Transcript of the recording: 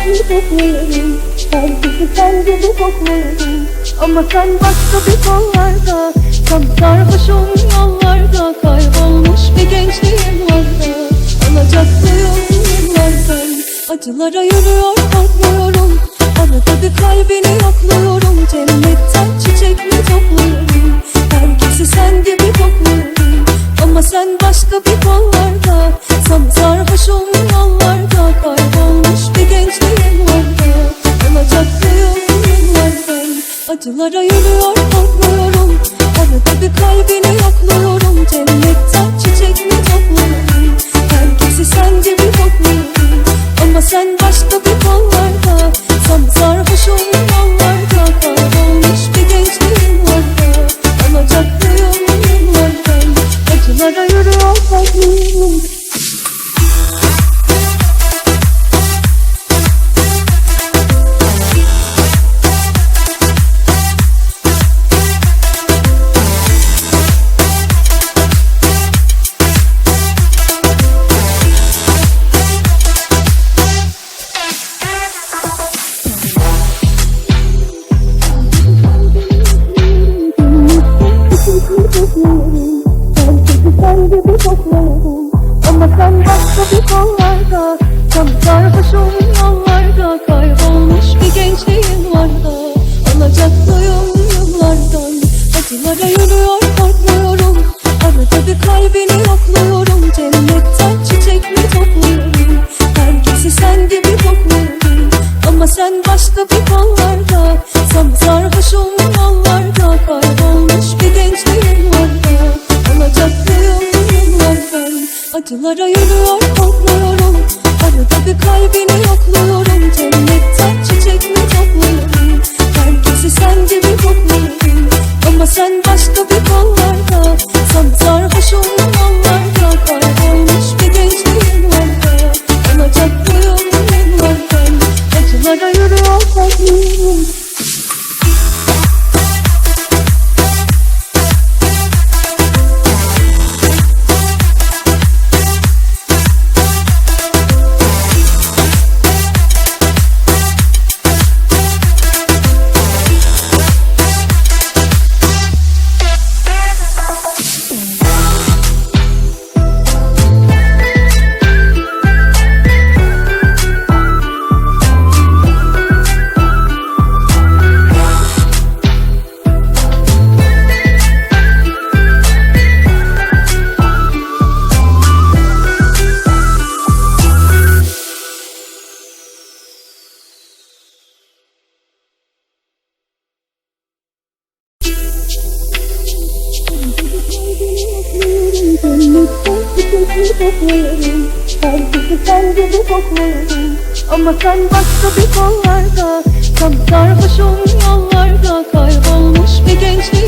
çiçekli kokluyorum Herkesi sen gibi kokluyorum Ama sen başka bir kollarda Tam sarhoşum yollarda Kaybolmuş bir gençliğim vardı Alacaklıyım yıllardan Acılara yürüyor korkmuyorum. Arada bir kalbini yokluyorum Cennetten çiçek mi topluyorum Herkesi sen gibi kokluyorum Ama sen başka bir kollarda Sam sarhoşum yollarda Acılara yürüyor korkmuyorum Arada bir kalbini yokluyorum. Cennetten çiçek mi topluyorum Herkesi sen gibi kokluyorum. Ama sen başka bir kollarda. Sam sarhoşum yollarda. Kaybolmuş bir gençliğim vardı Alacaklıyım yıllardan Acılara yürüyor bir kollarda Tam sarhoşum yollarda Kaybolmuş bir gençliğim vardı. Alacaklıyım yıllardan Acılara yürüyor korkmuyorum. Arada bir kalbini yokluyorum Cennetten çiçek mi topluyorum? Herkesi sen gibi kokluyorum Ama sen başka bir kollarda Sam sarhoşum Acılara yürüyor korkmuyorum Arada bir kalbini Herkesi sen gibi kokluyorum Ama sen başka bir kollarda Tam sarhoşum yollarda Kaybolmuş bir vardı